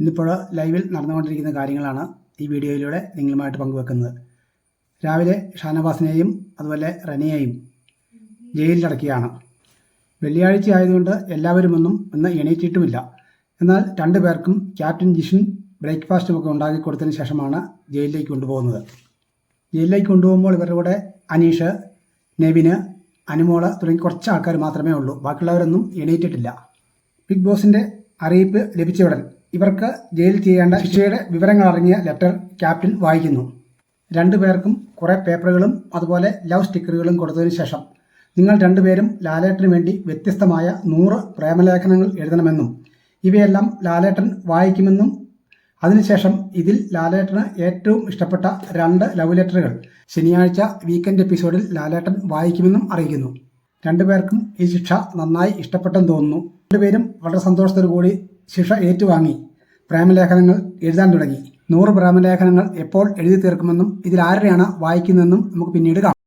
ഇന്നിപ്പോൾ ലൈവിൽ നടന്നുകൊണ്ടിരിക്കുന്ന കാര്യങ്ങളാണ് ഈ വീഡിയോയിലൂടെ നിങ്ങളുമായിട്ട് പങ്കുവെക്കുന്നത്. രാവിലെ ഷാനവാസിനെയും അതുപോലെ റനിയെയും ജയിലിലടക്കുകയാണ് വെള്ളിയാഴ്ച ആയതുകൊണ്ട് എല്ലാവരുമൊന്നും ഇന്ന് എണീറ്റിട്ടുമില്ല. എന്നാൽ രണ്ടു പേർക്കും ക്യാപ്റ്റൻ ജിഷിൻ ബ്രേക്ക്ഫാസ്റ്റ് ഒക്കെ ഉണ്ടാക്കി കൊടുത്തതിന് ശേഷമാണ് ജയിലിലേക്ക് കൊണ്ടുപോകുന്നത്. ജയിലിലേക്ക് കൊണ്ടുപോകുമ്പോൾ ഇവരുടെ കൂടെ അനീഷ് നെവിന് അനുമോൾ തുടങ്ങി കുറച്ച് ആൾക്കാർ മാത്രമേ ഉള്ളൂ. ബാക്കിയുള്ളവരൊന്നും എണീറ്റിട്ടില്ല. ബിഗ് ബോസിന്റെ അറിയിപ്പ് ലഭിച്ചയുടൻ ഇവർക്ക് ജയിലിൽ ചെയ്യേണ്ട ശിക്ഷയുടെ വിവരങ്ങൾ അടങ്ങിയ ലെറ്റർ ക്യാപ്റ്റൻ വായിക്കുന്നു. രണ്ടുപേർക്കും കുറേ പേപ്പറുകളും അതുപോലെ ലവ് സ്റ്റിക്കറുകളും കൊടുത്തതിന് ശേഷം നിങ്ങൾ രണ്ടുപേരും ലാലേട്ടന് വേണ്ടി വ്യത്യസ്തമായ നൂറ് പ്രേമലേഖനങ്ങൾ എഴുതണമെന്നും ഇവയെല്ലാം ലാലേട്ടൻ വായിക്കുമെന്നും അതിനുശേഷം ഇതിൽ ലാലേട്ടന് ഏറ്റവും ഇഷ്ടപ്പെട്ട രണ്ട് ലവ് ലെറ്ററുകൾ ശനിയാഴ്ച വീക്കെൻഡ് എപ്പിസോഡിൽ ലാലേട്ടൻ വായിക്കുമെന്നും അറിയിക്കുന്നു. രണ്ടുപേർക്കും ഈ ശിക്ഷ നന്നായി ഇഷ്ടപ്പെട്ടെന്ന് തോന്നുന്നു. രണ്ടുപേരും വളരെ സന്തോഷത്തോടു കൂടി ശിക്ഷ ഏറ്റുവാങ്ങി. പ്രേമലേഖനങ്ങൾ എഴുതാൻ തുടങ്ങി. നൂറ് പ്രേമലേഖനങ്ങൾ എപ്പോൾ എഴുതി തീർക്കുമെന്നും ഇതിൽ ആരുടെയാണ് വായിക്കുന്നതെന്നും നമുക്ക് പിന്നീട് കാണാം.